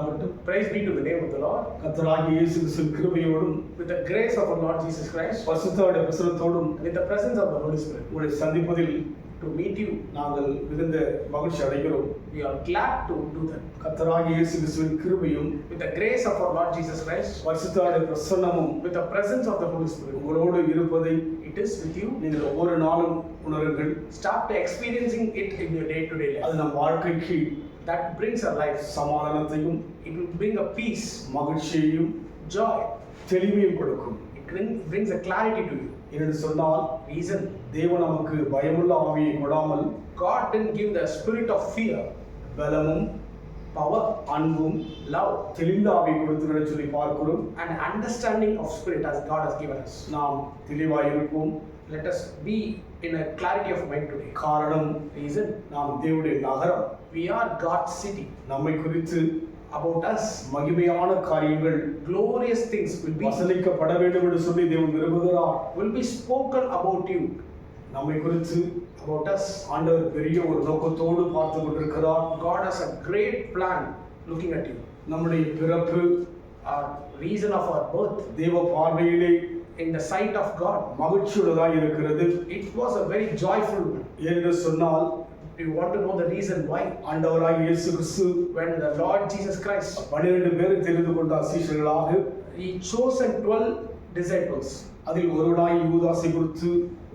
உண்டாகட்டும் Praise be to the name of the Lord. கத்தராகிய இயேசு கிறிஸ்துவின் கிருபையோடும் With the grace of our Lord Jesus Christ, பரிசுத்தருடைய பிரசுரத்தோடும் with the presence of the Holy Spirit, உங்களை சந்திப்பதில் to meet you, நாங்கள் மிகுந்த மகிழ்ச்சி அடைகிறோம் we are glad to do that. கத்தராகிய இயேசு கிறிஸ்துவின் கிருபையும் With the grace of our Lord Jesus Christ, பரிசுத்தருடைய பிரசன்னமும் with the presence of the Holy Spirit, உங்களோடு இருப்பதை it is with you. நீங்கள் ஒவ்வொரு நாளும் உணருங்கள் Start experiencing it in your day to day life. அது நம் வாழ்க்கைக்கு That brings a life. சமாதானத்தையும் It will bring a peace, மகிழ்ச்சியையும் joy. தெளிவையும் கொடுக்கும் It bring- brings a clarity to you. என்று சொன்னால் Reason தேவன் நமக்கு பயமுள்ள ஆவியை கொடாமல் God didn't give the spirit of fear, பலமும் power, அன்பும் love, தெளிந்த ஆவியை கொடுத்து சொல்லி பார்க்கிறோம் and understanding of spirit as God has given us. நாம் தெளிவாய் இருப்போம் Let us be in a clarity of mind today. காரணம் Reason நாம் தேவனுடைய நகரம் we are God's city. நம்மை குறித்து About us, மகிமையான காரியங்கள் glorious things will be வசனிக்கப்பட வேண்டும் என்று சொல்லி தேவன் விரும்புகிறார் will be spoken about you, நம்மை குறித்து about us. ஆண்டவர் பெரிய ஒரு நோக்கத்தோடு பார்த்து கொண்டிருக்கிறார் God has a great plan looking at you. நம்முடைய பிறப்பு reason of our birth தேவ பார்வையிலே in the sight of God, மகிழ்ச்சியுள்ளதாய் இருக்கிறது it was a very joyful one. என்று சொன்னால் want to know the reason why? ஆண்டவராய் இயேசு கிறிஸ்து When the Lord Jesus Christ பன்னிரண்டு பேரை தெரிந்து கொண்டார் சீஷர்களாக He chosen 12 disciples, அதில் ஒருவனாய் யூதாசை குறித்து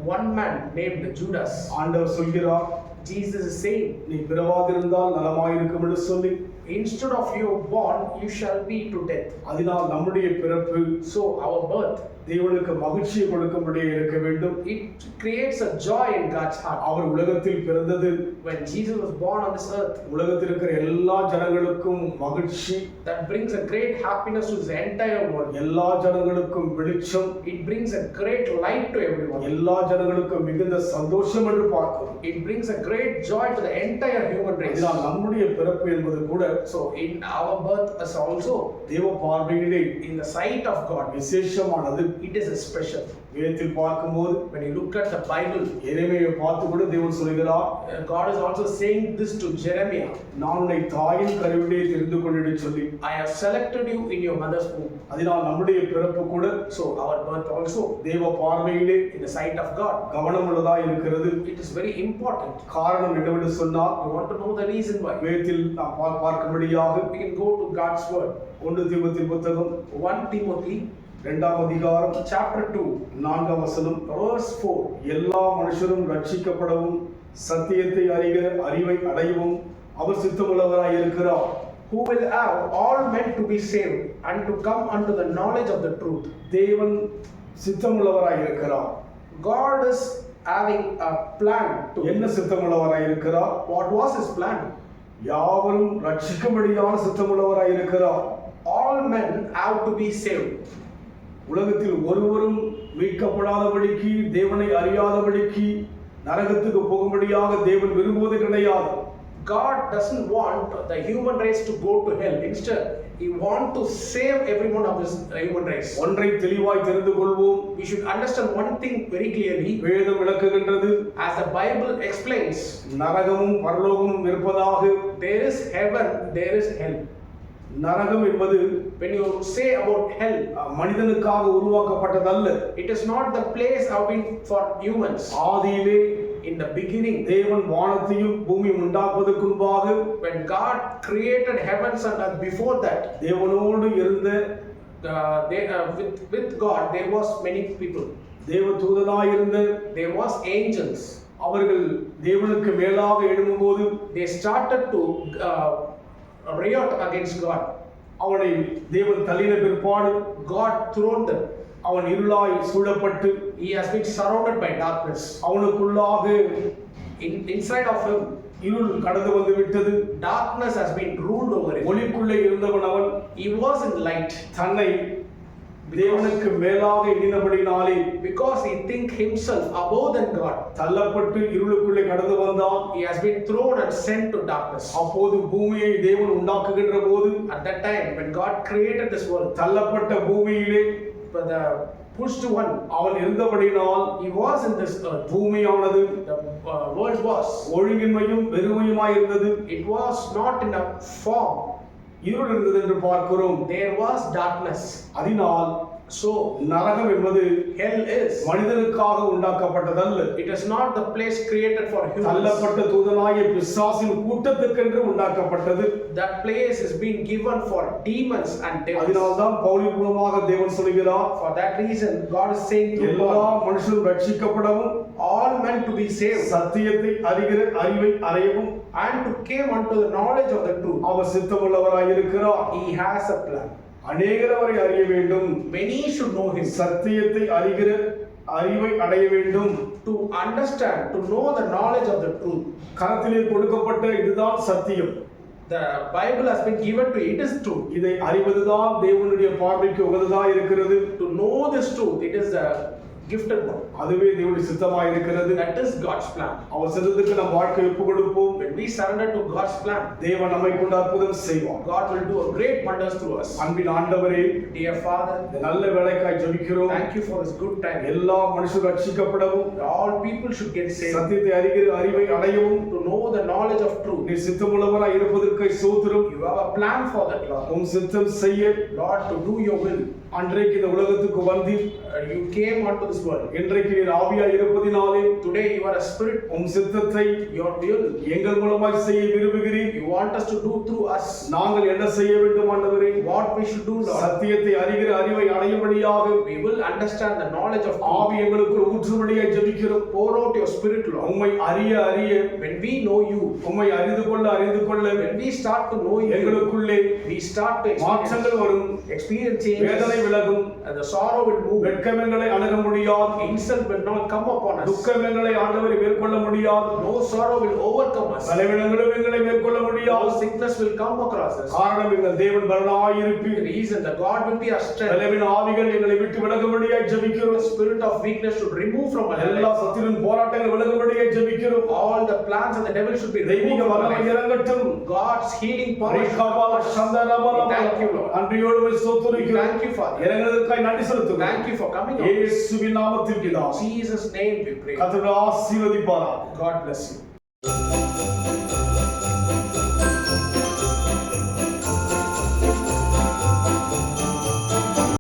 one man named Judas. ஆண்டவர் சொல்கிறார் Jesus is saying, நீ பிறவாதிருந்தால் நலமாயிருக்கும் என்று சொல்லி Instead of you born, you shall be to death. அதனால் நம்முடைய பிறப்பு So our birth, தேவனுக்கு மகிழ்ச்சியை கொடுக்கும்படியே இருக்க வேண்டும் it creates a joy in God's heart. அவர் உலகத்தில் பிறந்தது When Jesus was born on this earth, உலகத்தில் இருக்கிற எல்லா ஜனங்களுக்கும் மகிழ்ச்சி that brings a great happiness to the entire world. எல்லா ஜனங்களுக்கும் வெளிச்சம் It brings a great light to everyone. எல்லா ஜனங்களுக்கும் மிகுந்த சந்தோஷம் என்று பார்க்கிறோம் It brings a great joy to the entire human race. இதனால் நம்முடைய பிறப்பு என்பது கூட So in our birth as also, தேவ பார்வையிலே in the sight of God, விசேஷமானது it is a special. வேதத்தில் பார்க்கும்போது When you look at the Bible, எளிமையை பார்த்து கூட தேவன் சொல்கிறார் uh, God is also saying this to Jeremiah. நான் உன்னை தாயின் கருவிலே தெரிந்து கொண்டு சொல்லி I have selected you in your mother's womb. அதனால் நம்முடைய பிறப்பு கூட So our birth also, தேவ பார்வையிலே in the sight of God, கவனமுள்ளதா இருக்கிறது it is very important. காரணம் என்னவென்று சொன்னால் You want to know the reason why? வேதத்தில் நாம் பா- பார்க்கும்படியாக We can go to God's word. ஒன்று தீபத்தின் புத்தகம் 1 Timothy இரண்டாம் அதிகாரம் chapter 2, நான்காம் வசனம் verse 4. எல்லா மனுஷரும் ரட்சிக்கப்படவும் சத்தியத்தை அறிக அறிவை அடையவும் அவர் சித்தமுள்ளவராய் இருக்கிறார் Who will have all men to be saved and to come unto the knowledge of the truth. தேவன் சித்தமுள்ளவராய் இருக்கிறார் God is having a plan to. என்ன சித்தமுள்ளவராய் இருக்கிறார் What was his plan? யாவரும் ரட்சிக்கும்படியான சித்தமுள்ளவராய் இருக்கிறார் All men have to be saved. உலகத்தில் ஒருவரும் மீட்கப்படாதபடிக்கு தேவனை அறியாதபடிக்கு நரகத்துக்கு போகும்படியாக தேவன் விரும்புவது கிடையாது God doesn't want the human race to go to hell. Instead, He wants to save everyone of this uh, human race. ஒன்றை தெளிவாய் தெரிந்து கொள்வோம் We should understand one thing very clearly. வேதம் விளக்குகின்றது As the Bible explains, நரகமும் பரலோகமும் இருப்பதாக there is heaven, there is hell. நரகம் என்பது When you say about hell, மனிதனுக்காக உருவாக்கப்பட்டதல்ல it is not the place have been for humans. ஆதியிலே In the beginning, தேவன் வானத்தையும் பூமியும் உண்டாக்குவதற்கு முன்பாக when God created heavens and earth, before that, தேவனோடு இருந்த uh, they, uh, with, with God, there was many people. தேவ தூதனாய் இருந்த There was angels. அவர்கள் தேவனுக்கு மேலாக எழும்பும்போது They started to uh, அப்படியே அகேன்ஸ்ட் காட் அவனை தேவன் தள்ளின பிற்பாடு காட் த்ரோண்ட் அவன் இருளாய் சூழப்பட்டு he has been surrounded by darkness அவனுக்குள்ளாக in inside of him இருள் கடந்து வந்து விட்டது darkness has been ruled over ஒளிக்குள்ளே இருந்தவன் அவன் ஹி வாஸ் இன் லைட் தன்னை தேவனுக்கு மேலாக எண்ணினபடினாலே because he think himself above than God. தள்ளப்பட்டு இருளுக்குள்ளே கடந்து வந்தான் He has been thrown and sent to darkness. அப்போது பூமியை தேவன் உண்டாக்குகின்ற போது At that time, when God created this world, தள்ளப்பட்ட பூமியிலே but the pushed one, அவன் இருந்தபடினால் he was in this earth. பூமியானது The uh, world was. ஒழுங்கின்மையும் வெறுமையுமாய் இருந்தது It was not in a form. இருள் இருந்தது என்று பார்க்கிறோம். தேர் வாஸ் டார்க்னஸ் அதனால் So, நரகம் என்பது hell is. மனிதனுக்காக உண்டாக்கப்பட்டதல்ல It is not the place created for humans. தள்ளப்பட்ட தூதனாகிய பிசாசின் கூட்டத்துக்கென்று உண்டாக்கப்பட்டது That place is being given for demons and devils. அதனால்தான் பவுலி மூலமாக தேவன் சொல்கிறார் For that reason, God is saying to எல்லா மனுஷரும் ரட்சிக்கப்படவும் all men to be saved சத்தியத்தை அறிகிற அறிவை அறையவும் and to came unto the knowledge of the truth. அவர் சித்தமுள்ளவராய் இருக்கிறார் He has a plan. அநேகர் அவரை அறிய வேண்டும் Many should know Him. சத்தியத்தை அறிகிற அறிவை அடைய வேண்டும் To understand, to know the knowledge of the truth. கரத்திலே கொடுக்கப்பட்ட இதுதான் சத்தியம் The Bible has been given to it is true. இதை அறிவதுதான் தேவனுடைய பார்வைக்கு உகந்ததா இருக்கிறது To know this truth, it is gifted one. அதுவே தேவனுடைய சித்தமாய் இருக்கிறது That is God's plan. அவர் சித்தத்துக்கு நம் வாழ்க்கை ஒப்பு கொடுப்போம் When we surrender to God's plan, தேவன் நம்மை கொண்டு அற்புதம் செய்வார் God will do a great wonders through us. அன்பின் ஆண்டவரே Dear Father, இந்த நல்ல வேலைக்காய் ஜெபிக்கிறோம் thank you for this good time. எல்லா மனுஷரும் ரட்சிக்கப்படவும் All people should get saved. சத்தியத்தை அறிகிற அறிவை அடையவும் To know the knowledge of truth. நீ சித்தமுள்ளவராய் இருப்பதற்கு சோத்திரம் You have a plan for that, Lord. உம் சித்தம் செய்ய Lord, to do your will. அன்றைக்கு இந்த உலகத்துக்கு வந்தீர் Uh, you came onto this world. இன்றைக்கு நீர் ஆவியாய் இருப்பதினாலே are a spirit. உம் சித்தத்தை Your will. எங்கள் மூலமாய் செய்ய விரும்புகிறீர் You want us to do through us. நாங்கள் என்ன செய்ய வேண்டும் ஆண்டவரே we should do, Lord. சத்தியத்தை அறிகிற அறிவை அடையும்படியாக will understand the knowledge of truth. ஆவி எங்களுக்கு ஊற்றும்படியாய் ஜெபிக்கிறோம் out your spirit, Lord. உம்மை அறிய அறிய When we know you, உம்மை அறிந்து கொள்ள அறிந்து கொள்ள when we start to know you, எங்களுக்குள்ளே we start to மாற்றங்கள் வரும் experience வேதனை விலகும் and the sorrow will move. வெட்கமெங்களை அணுக முடியாது will not come upon us. துக்கமெங்களை ஆண்டவரை மேற்கொள்ள முடியாது No sorrow will overcome us. பலவீனங்களும் எங்களை மேற்கொள்ள No முடியாது sickness will come across us. காரணம் எங்கள் தேவன் பலனாயிருப்பீர் reason that God will be our strength. பலவீன ஆவிகள் எங்களை விட்டு விலகும்படியாய் The ஜெபிக்கிறோம் spirit of weakness should remove from our எல்லா. சத்திரின் போராட்டங்கள் விலகும்படியாய் ஜெபிக்கிறோம் All the plans of the devil should be தெய்வீக வல்லமை. இறங்கட்டும் God's healing power. should come அரிகாபால upon us. சந்தனபால We Thank you, Lord. அன்றியோடு We ஸ்தோத்திரிக்கிறோம் Thank you, Father. இறங்குவதற்காய் நன்றி செலுத்துகிறோம் Thank you for coming. இயேசுவின் நாமத்தில் பிதாவே Jesus' name we pray. கர்த்தர் ஆசீர்வதிப்பாராக God bless you.